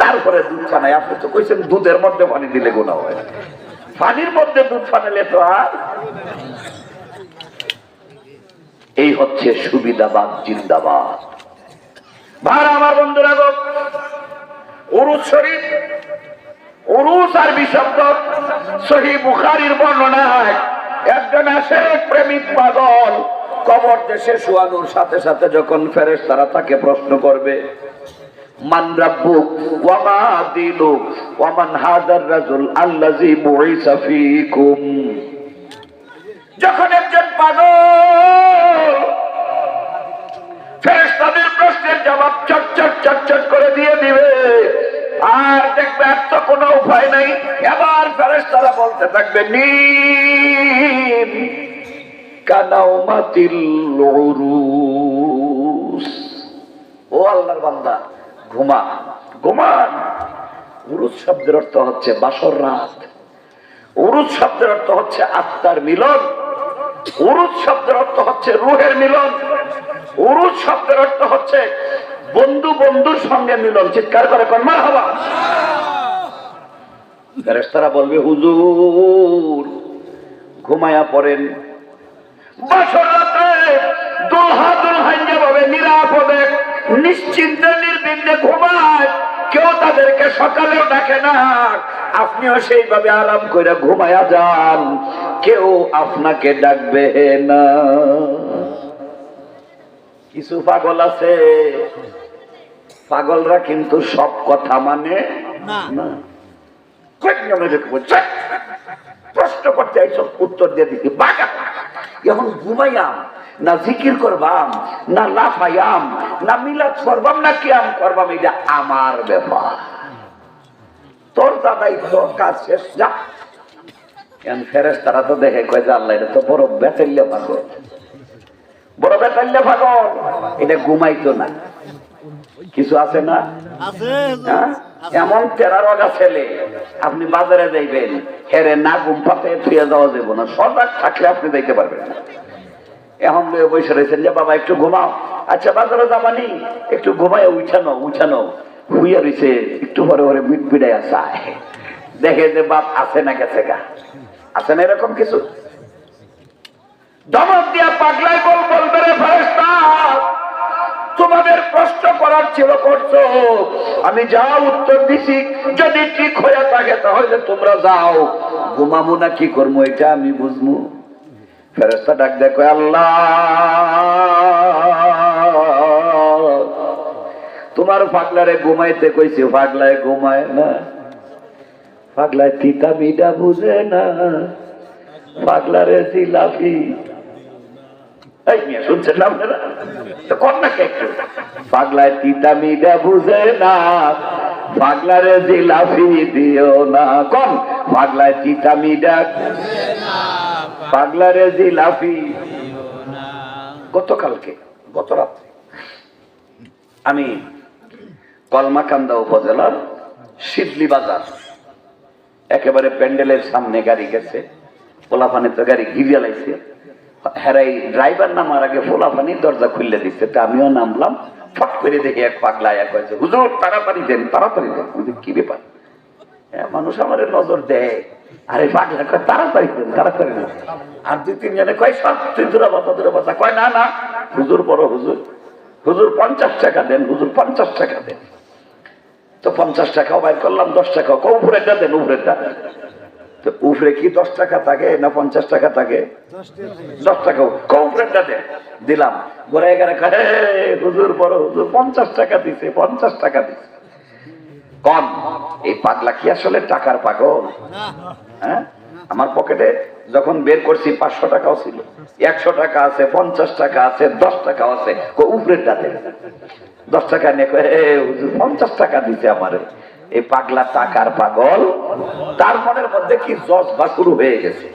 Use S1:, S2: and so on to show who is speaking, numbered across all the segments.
S1: তারপরে দুধ ফানাই আপনি তো কইছেন দুধের মধ্যে পানি দিলে গোনা হয়। পানির মধ্যে দুধ ফানালে তো আর? এই হচ্ছে সুবিধাবাদ, জিন্দাবাদ। ভার আমার বন্ধুরা গো, উরুজ শরীফ উরুস আর বিশব্দ সহি বুখারির বর্ণনায় একজন আসে, প্রেমিক পাগল। কবর দেশে শুয়ানোর সাথে সাথে যখন ফেরেস তারা তাকে প্রশ্ন করবে জবাব চট চট চট চট করে দিয়ে দিবে আর দেখবে আর তো কোনো উপায় নাই। এবার ফেরেশতারা বলতে থাকবে ও আল্লাহর বান্দা ঘুমা ঘুমান। উরুস শব্দের অর্থ হচ্ছে বাসর রাত। উরুজ শব্দের অর্থ হচ্ছে আত্মার মিলন। উরুজ শব্দের অর্থ হচ্ছে রুহের মিলন। উরুজ শব্দের অর্থ হচ্ছে বন্ধু বন্ধুর সঙ্গে মিলন। চিৎকার করে কন্মা হবা? ফেরেশতারা বলবে, হুজুর, ঘুমায়া পড়েন। নিরাপদে ঘুমায়। কেউ তাদেরকে সকালেও ডাকে না। আপনিও সেইভাবে আরাম করে যান। কেউ আপনাকে ডাকবে না। কিছু পাগল আছে? পাগলরা কিন্তু সব কথা মানে না। প্রশ্ন করতে এইসব উত্তর দিয়ে দিচ্ছি বাগা এখন ঘুমাইয়াম না জিকির করবাম না লাফাইয়াম না মিলাদ করবাম না কিয়াম করবাম এটা আমার ব্যাপার। তোর দাদাই তোর কাজ শেষ যা। ফেরেস তারা তো দেখে কয় যে আল্লাহ এটা তো বড় বেতাল্য পাগল। বড় বেতাল্য পাগল। এটা ঘুমাইতো না। কিছু আছে না? হ্যাঁ? এমন তেরারগা ছেলে আপনি বাজারে যাইবেন হেরে না ঘুম পাতে থুয়ে যাওয়া যাব না সজাগ থাকলে আপনি দেখতে পারবেন না। এখন লয়ে বসে রয়েছেন যে বাবা একটু ঘুমাও। আচ্ছা বাজারে যাবানি? একটু ঘুমায় উঠানো উঠানো হুইয়া রয়েছে একটু পরে পরে মিট পিড়াইয়া চায় দেখে যে বাপ আছে না গেছে গা। আছে না এরকম কিছু? ধমক দিয়া পাগলাই বল বলবে রে ফেরেশতা। তোমাদের প্রশ্ন করার ছিল, করছ। আমি যা উত্তর দিছি, যদি ঠিক হয়ে থাকে, তাহলে তোমরা যাও। ঘুমাবো না, কি করব, এটা আমি বুঝব। ফেরেস্তা ডাক দেখো আল্লাহ! তোমার পাগলারে ঘুমাইতে কইছি, পাগলায় ঘুমায় না। পাগলায় তিতা মিডা বুঝে না। পাগলারে জিলাপি না পাগলায় বুঝে না না। গতকালকে গত রাত্রে আমি কলমাকান্দা উপজেলার শিবলি বাজার, একেবারে প্যান্ডেলের সামনে গাড়ি গেছে পোলাপানি তো গাড়ি ঘিরিয়া লাইছে। হেরাই ড্রাইভার নামার আগে পোলাপানি দরজা খুললে দিচ্ছে তা আমিও নামলাম, ফট করে দেখি এক পাগলা এক হয়েছে হুজুর, তাড়াতাড়ি দেন তাড়াতাড়ি দেন। কি ব্যাপার? মানুষ আমার নজর দেয়। আরে পাগলা, কয়, তাড়াতাড়ি দেন তাড়াতাড়ি দেন। আর দুই তিন জনে কয়, সব তুই দূরে বাতা দূরে বাতা কয়, না না, হুজুর বড় হুজুর। হুজুর পঞ্চাশ টাকা দেন, হুজুর পঞ্চাশ টাকা দেন। তো পঞ্চাশ টাকাও বাইর করলাম, দশ টাকা কো উপরেটা দেন উপরেটা তো উপরে কি দশ টাকা থাকে না পঞ্চাশ টাকা থাকে? দশ টাকা কো উপরেটা দিলাম। ঘরে খায় হুজুর বড় হুজুর পঞ্চাশ টাকা দিছে পঞ্চাশ টাকা দিছে। কম এই পাগলা কি আসলে টাকার পাগল? হ্যাঁ? আমার পকেটে যখন বের করছি পাঁচশো টাকাও ছিল। একশো টাকা আছে পঞ্চাশ টাকা আছে দশ টাকাও আছে। কো- উপরেরটা দশ টাকা নিয়ে কয়, "এ, হুজুর, পঞ্চাশ টাকা দিতে আমারে। এই পাগলা টাকার পাগল। তার মনের মধ্যে কি জজ বা শুরু হয়ে গেছে?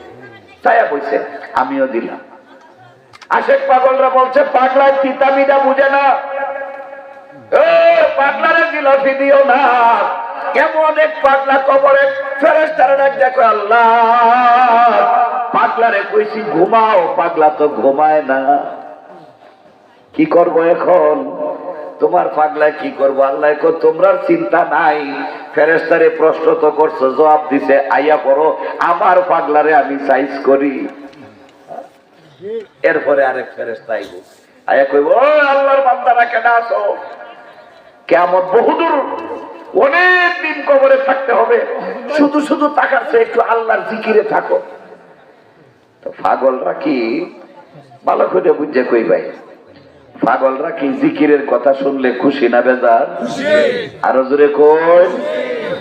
S1: তাই বলছে আমিও দিলাম। আশেক পাগলরা বলছে, পাগলায় তিতামিটা বুঝে না। না। এক ঘুমাও, পাগলা তো ঘুমায় না। কি করব এখন? তোমার পাগলায় কি করব? আল্লাহ কো তোমরার চিন্তা নাই। ফেরেস্তারে প্রশ্ন তো করছ, জবাব দিছে, আইয়া পড়ো, আমার পাগলারে আমি সাইজ করি। এরপরে আরেক ফেরেস্তা আইব। আয়া কইব, ও আল্লাহর বান্দারা, কেন আসো কেমন বহুদূর, অনেক দিন কবরে থাকতে হবে। শুধু শুধু তাকাচ্ছে একটু আল্লাহর জিকিরে থাকো। তো পাগলরা কি? ভালো করে বুঝে কই ভাই। পাগলরা কি জিকিরের কথা শুনলে খুশি না বেজার? আরও জোরে কই।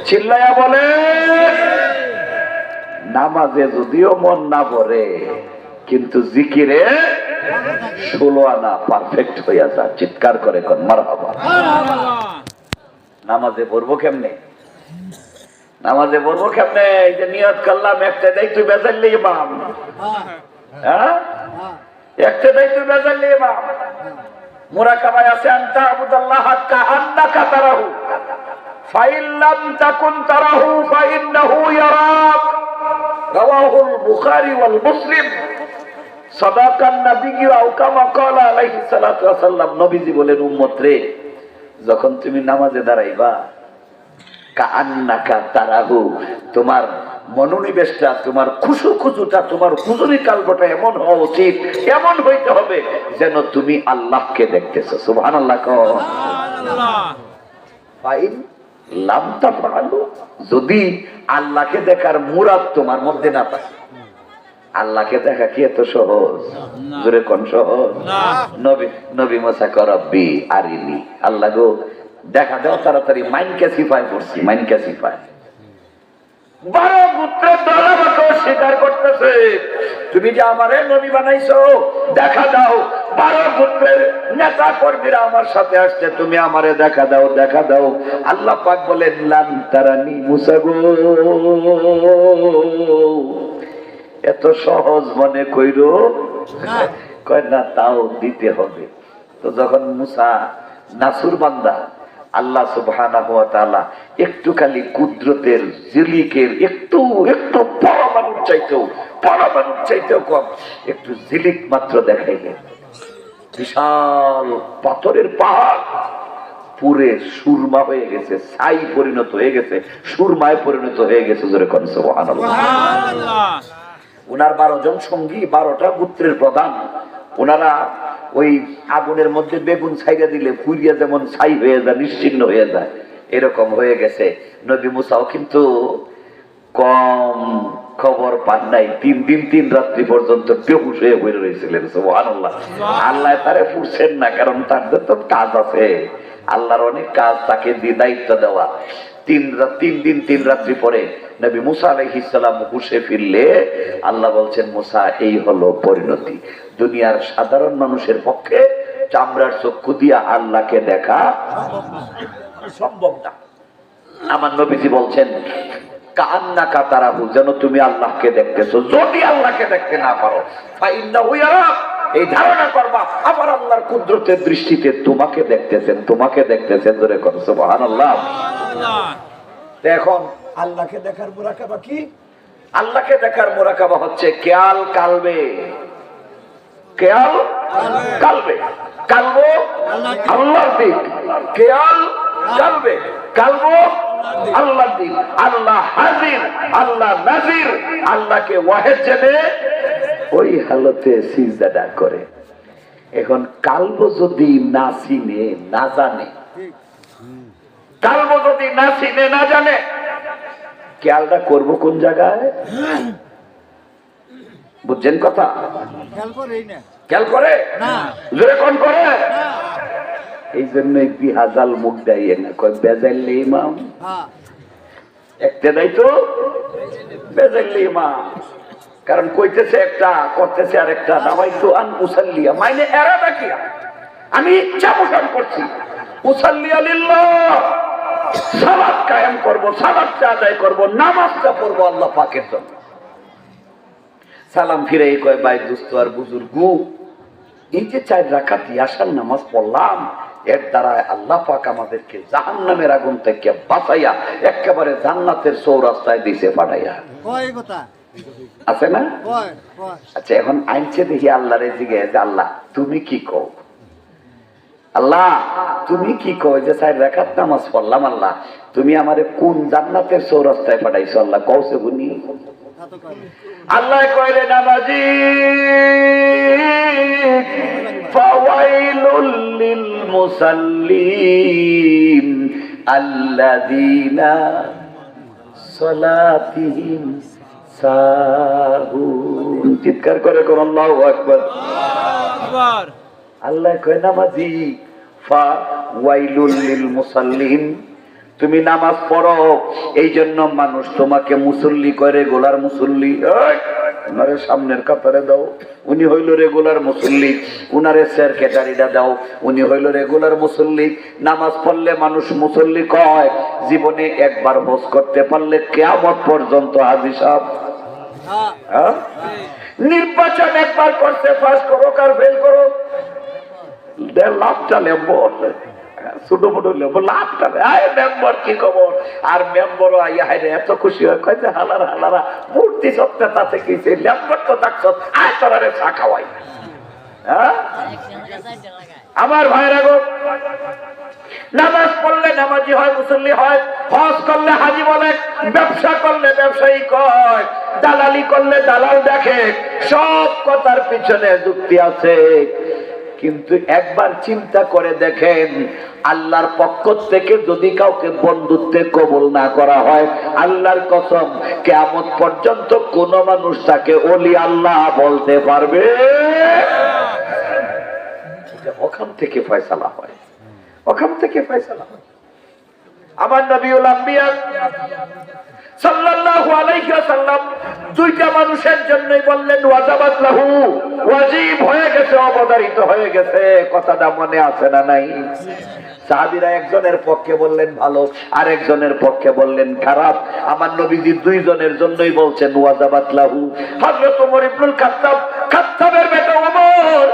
S1: চিল্লায়া বলে, নামাজে যদিও মন না পড়ে কিন্তু জিকিরে ষোলো আনা পারফেক্ট হইয়া যা। চিৎকার করে কন মার নামাজে পড়ব কেমনে? নামাজে পড়ব কেমনে? এই যে নিয়ত করলাম, একটা দেই তুই বেজাল্লি ইমাম হ্যাঁ? একটা তুই বেজাল্লি ইমাম মুরাকাবায় আছে আনতা আবুদাল্লাহ কাআন্নাকা তারাহু। ফাইন লাম তাকুন তারাহু, ফাইন্নাহু ইয়ারাক। রাওয়াহুল বুখারী ওয়াল মুসলিম। সাদাকান নবী আও কামা ক্বালা আলাইহিস সালাতু ওয়াস সালাম নবীজি বলেন, উম্মত রে, যখন তুমি নামাজে দাঁড়াইবা কান্নাকা তারাহু, তোমার মনোনিবেশটা তোমার খুশু খুশুটা তোমার হুজুরি কালবটা এমন হওয়া উচিত এমন হইতে হবে যেন তুমি আল্লাহকে দেখতেছো। সুবহান আল্লাহ ফাইন লামতা ফালু যদি আল্লাহকে দেখার মুরাদ তোমার মধ্যে না থাকে আল্লাহকে দেখা কি এত সহজ? জোরে কোন সহজ? নবী নবী মোসা করব্বি আরিনি আল্লাহ গো দেখা দাও তাড়াতাড়ি মাইন ক্যাসিফাই করছি মাইন ক্যাসিফাই করতেছে। তুমি যে আমারে বানাইছো, দেখা দাও। বারো নেতা কর্মীরা আমার সাথে তুমি আমারে দেখা দাও দেখা দাও। বলেন এত সহজ মনে কইরো। কয়, না, তাও দিতে হবে। তো যখন মুসা নাসুর বান্দা আল্লাহ সুবহানাহু ওয়া তাআলা একটু খালি কুদরতের জিলিকের একটু একটু পরমাণুর চাইতেও পরমাণুর চাইতেও কম একটু জিলিক মাত্র দেখাইলেন। বিশাল পাথরের পাহাড় পুরে সুরমা হয়ে গেছে ছাই পরিণত হয়ে গেছে সুরমায় পরিণত হয়ে গেছে জোরে কোন সুবহানাল্লাহ। ওনার বারো জন সঙ্গী বারোটা গোত্রের প্রধান ওনারা ওই আগুনের মধ্যে বেগুন ছাইরা দিলে পুড়িয়া যেমন ছাই হয়ে যায় নিশ্চিন্ন হয়ে যায় এরকম হয়ে গেছে। নবী মুসাও কিন্তু কম খবর পান নাই। তিন দিন তিন রাত্রি পর্যন্ত বেহুশ হয়ে বই রয়েছিলেন সুবহানাল্লাহ। আল্লাহ তারে ফুরছেন না কারণ তার তো কাজ আছে। আল্লাহর অনেক কাজ তাকে দিয়ে দায়িত্ব দেওয়া। তিন তিন দিন, তিন রাত্রি পরে নবী মুসা আলাইহিসালাম হুশে ফিরলে আল্লাহ বলছেন, মুসা, এই হলো পরিণতি। দুনিয়ার সাধারণ মানুষের পক্ষে চামড়ার চক্ষু দিয়া আল্লাহকে দেখা সম্ভব না। আমার নবীজি বলছেন কান্না কাতারাহু যেন তুমি আল্লাহকে দেখতেছো। যদি আল্লাহকে দেখতে না পারো এই ধারণা করবা, আবার আল্লাহর কুদরতের দৃষ্টিতে তোমাকে দেখতেছেন তোমাকে দেখতেছেন ধরে কর, সুবহানাল্লাহ। তো এখন আল্লাহকে দেখার মোরাকাবা কি? আল্লাহকে দেখার মোরাকাবা হচ্ছে কেয়াল কালবে। কেয়াল কালবে। কালবো দিক। কেয়াল কালবে। কালবো দিক। আল্লাহ হাজির, আল্লাহ নাজির, আল্লাহকে জেনে ওই হালতে সিজদাটা করে। এখন কালবো যদি না চিনে, না জানে কালবো যদি না চিনে না জানে খেয়ালটা করব কোন জায়গায়? বুঝছেন কথা?
S2: খেয়াল
S1: করে জোরে কোন করে? এই জন্যই বিহাজাল মুখ দেয় না। কয় বেজাইলে ইমাম? একটা দেয় তো? বেজাইলে ইমাম। কারণ কইতেছে একটা করতেছে আর একটা নামাই তো আন মুসাল্লিয়া মাইনে এরাটা কি আমি ইচ্ছা পোষণ করছি। মুসাল্লিয়া লিল্লাহ। সালাত কায়েম করব আদায় করব নামাজটা পড়ব আল্লাহ পাকের জন্য। সালাম ফিরে কয় ভাই দুস্থ আর বুজুর্গু এই যে চার রাখাত ইয়াসার নামাজ পড়লাম এর দ্বারা আল্লাহ পাক আমাদেরকে জাহান্নামের আগুন থেকে বাঁচাইয়া একেবারে জান্নাতের চৌরাস্তায় দিছে পাঠাইয়া। আছে না? আচ্ছা এখন আইনছে দেখি আল্লাহরে জিগে যে আল্লাহ তুমি কি কও? আল্লাহ, তুমি কি কয় যে স্যার রেখাত নামাজ পড়লাম আল্লাহ। তুমি আমারে কোন জান্নাতের চৌরাস্তায় পাঠাইছো আল্লাহ? কওছে বুনি আল্লাহ কইলে, নামাজি, ফাওয়াইলুল লিল মুসাল্লিন আল্লাযীনা সালাতিহিম সাহুন। চিৎকার করে কোন আল্লাহু আকবার। আল্লাহ কয় নামাজি ফা ওয়াইলুল লিল মুসাল্লিন। তুমি নামাজ পড়ো এই জন্য মানুষ তোমাকে মুসল্লি করে গোলার মুসল্লি। ওই, উনারে সামনের কাতারে দাও উনি হইল রেগুলার মুসল্লি। উনারে স্যার ক্যাটারিটা দাও উনি হইল রেগুলার মুসল্লি। নামাজ পড়লে মানুষ মুসল্লি কয় জীবনে একবার হোস করতে পারলে কেয়ামত পর্যন্ত হাজি সাহেব।
S2: হ্যাঁ?
S1: নির্বাচন একবার করছে পাস করো আর ফেল করো মেম্বর, কি খবর? আর এত খুশি হয়। হালারা হালারা, মূর্তি তাতে তো আয় খাওয়াই। হ্যাঁ? আমার ভাইরা গো, নামাজ পড়লে নামাজি হয়, মুসল্লি হয়, হজ করলে হাজি বলে, ব্যবসা করলে ব্যবসায়ী কয়, দালালি করলে দালাল দেখে, সব কথার পিছনে যুক্তি আছে। কিন্তু একবার চিন্তা করে দেখেন, আল্লাহর পক্ষ থেকে যদি কাউকে বন্ধুত্বে কবুল না করা হয়, আল্লাহর কসম কেমন পর্যন্ত কোন মানুষ তাকে অলি আল্লাহ বলতে পারবে। ওখান থেকে ফয়সালা হয়। ওখান থেকে ফয়সালা হয়। আমার আম্বিয়া একজনের পক্ষে বললেন ভালো আর একজনের পক্ষে বললেন খারাপ। আমার নবীজি দুইজনের জন্যই বলছেন, ওয়াজাবাত লাহু। হযরত ওমর ইবনুল খাত্তাব, খাত্তাবের বেটা ওমর,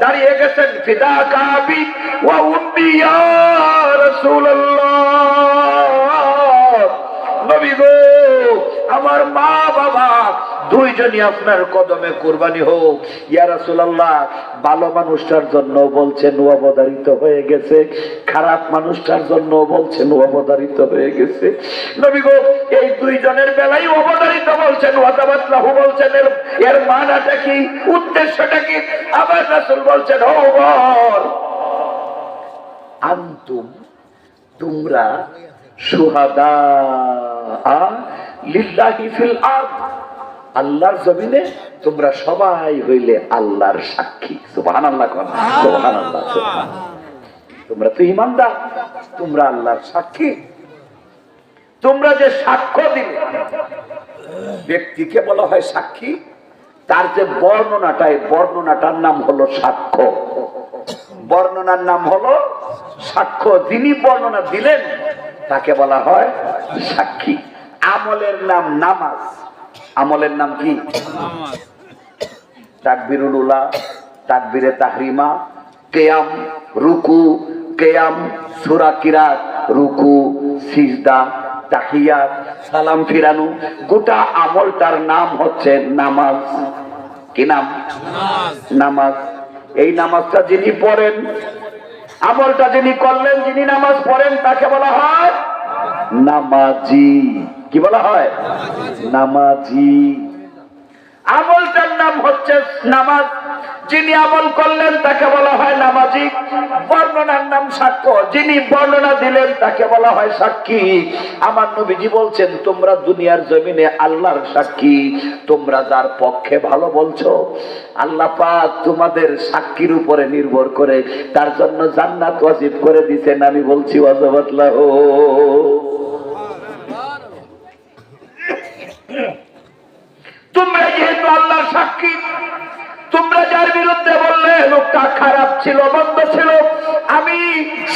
S1: দাঁড়িয়ে গেছেন, ফিদা কাবি ওয়া উম্মি ইয়া রাসূলুল্লাহ। আমার মা বাবা, দুইজনই আপনার কদমে কোরবানি হোক। ইয়া রাসূলুল্লাহ, ভালো মানুষটার জন্য বলছেন ও অবধারিত হয়ে গেছে। খারাপ মানুষটার জন্য বলছেন ও অবধারিত হয়ে গেছে। নবী গো, এই দুইজনের বেলায় অবধারিত বলছেন, ওয়াদাবাতলাহু বলছেন, এর এর মানাটা কি, উদ্দেশ্যটা কি? আবার রাসূল বলছেন, ও আন্তুম, তোমরা সুহাদা আল্লাহর জমিনে তোমরা সবাই হইলে আল্লাহর সাক্ষী। সুবহানাল্লাহ সুবহানাল্লাহ। তোমরা তো ইমানদার তোমরা আল্লাহর সাক্ষী। তোমরা যে সাক্ষ্য দিলে, ব্যক্তিকে বলা হয় সাক্ষী, তার যে বর্ণনাটা, এই বর্ণনাটার নাম হলো সাক্ষ্য। বর্ণনার নাম হলো সাক্ষ্য। যিনি বর্ণনা দিলেন, তাকে বলা হয় সাক্ষী। আমলের নাম নামাজ। আমলের নাম কি? তাকবিরুল উলা তাকবিরে তাহরিমা কেয়াম রুকু কেয়াম সুরা কিরাত রুকু সিজদা তাহিয়াত সালাম ফিরানু। গোটা আমলটার নাম হচ্ছে নামাজ। কি নাম? নামাজ। এই নামাজটা যিনি পড়েন আমলটা যিনি করলেন যিনি নামাজ পড়েন তাকে বলা হয় নামাজি। কি বলা হয়? নামাজি। আমলটার নাম হচ্ছে নামাজ। যিনি আমল করলেন, তাকে বলা হয় নামাজি। বর্ণনার নাম সাক্ষ্য। যিনি বর্ণনা দিলেন, তাকে বলা হয় সাক্ষী। আমার নবীজি বলছেন, তোমরা দুনিয়ার জমিনে আল্লাহর সাক্ষী। তোমরা যার পক্ষে ভালো বলছো, আল্লাহ পাক তোমাদের সাক্ষীর উপরে নির্ভর করে। তার জন্য জান্নাত ওয়াজিব করে দিছেন। আমি বলছি ওয়াজাবাতলাহ তোমরা যেহেতু আল্লাহর সাক্ষী, তোমরা যার বিরুদ্ধে বললে লোকটা খারাপ ছিল, মন্দ ছিল, আমি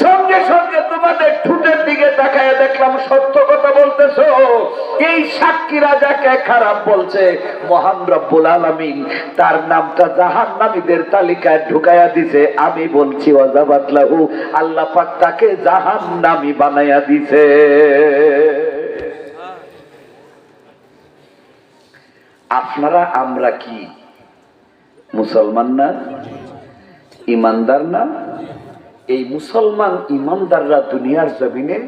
S1: সঙ্গে সঙ্গে তোমাদের ঠুটের দিকে তাকায় দেখলাম, সত্য কথা বলতেছো। এই সাক্ষী রাজাকে খারাপ বলছে? মহান রব্বুল আলামিন, তার নামটা জাহান নামীদের তালিকায় ঢুকাইয়া দিছে। আমি বলছি অজাবাতলাহু আল্লাহ পাক তাকে জাহান নামী বানাইয়া দিছে। আপনারা আমরা কি? মুসলমান না ইমানদার না এই মুসলমান ইমানদাররা দুনিয়ার জমিনে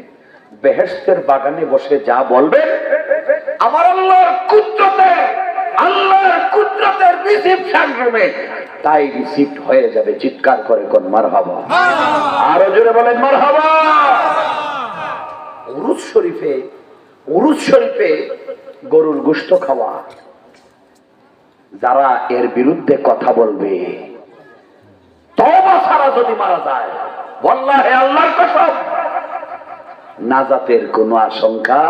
S1: বেহেস্তের বাগানে বসে যা বলবে, আমার আল্লাহর কুদরতে, আল্লাহর কুদরতের রিসিপশন রুমে তাই রিসিপ্ট হয়ে যাবে। চিৎকার করে কোন মার হাবা আরও জোরে বলেন মার হাবা উরুজ শরীফে উরুজ শরীফে গরুর গোস্ত খাওয়া। যারা এর বিরুদ্ধে কথা বলবে তবা ছাড়া যদি মারা যায় বল্লা আল্লাহর কসম নাজাতের কোনো আশঙ্কা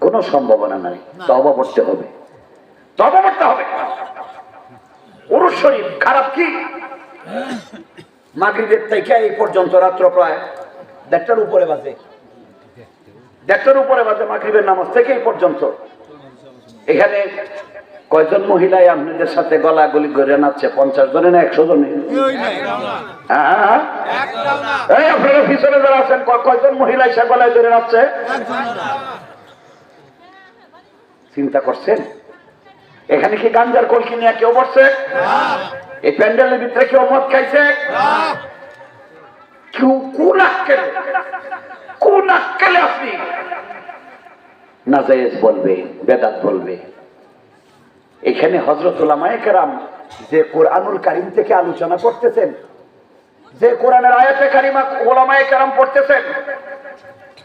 S1: কোনো সম্ভাবনা নাই। তবা পড়তে হবে। তবা পড়তে হবে। পুরুষ শরীর খারাপ কি? মাগরিবের থেকে এই পর্যন্ত রাত্র প্রায় দেড়টার উপরে বাজে। দেড়টার উপরে বাজে মাগরিবের নামাজ থেকে এই পর্যন্ত। এখানে কয়জন মহিলাই আপনাদের সাথে গলা গলি করে নাচছে? পঞ্চাশ জনে না একশো জনে?
S2: ওই নাই
S1: হ্যাঁ? এই, আপনারা এসে গলায় ধরে নাচছে? চিন্তা করছেন? এখানে কি গাঞ্জার কলকি নিয়ে কেউ বসছে এই প্যান্ডেলের ভিতরে কেউ মদ খাইছে? কেউ কোন আক্কেলে? কোন আক্কেলে আপনি? নাজায়েজ বলবে, বেদাত বলবে। এখানে হজরত যে কোরআনুল কারিম থেকে আলোচনা করতেছেন যে কোরআনের আয়াতে কারিমা ওলামায়ে কেরাম পড়তেছেন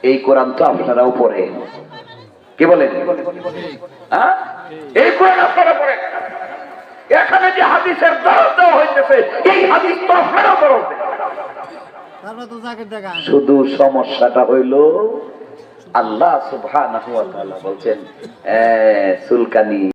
S1: এই কোরআন তো আপনারাও পড়েন। কি বলেন? হ্যাঁ? এই কোরআন আপনারা পড়েন। এখানে যে হাদিসের দরদ দেওয়া হইতেছে এই হাদিস তো
S2: দেখা
S1: শুধু সমস্যাটা হইল আল্লাহ সুবহানাহু ওয়া তাআলা বলছেন এ, চুলকানি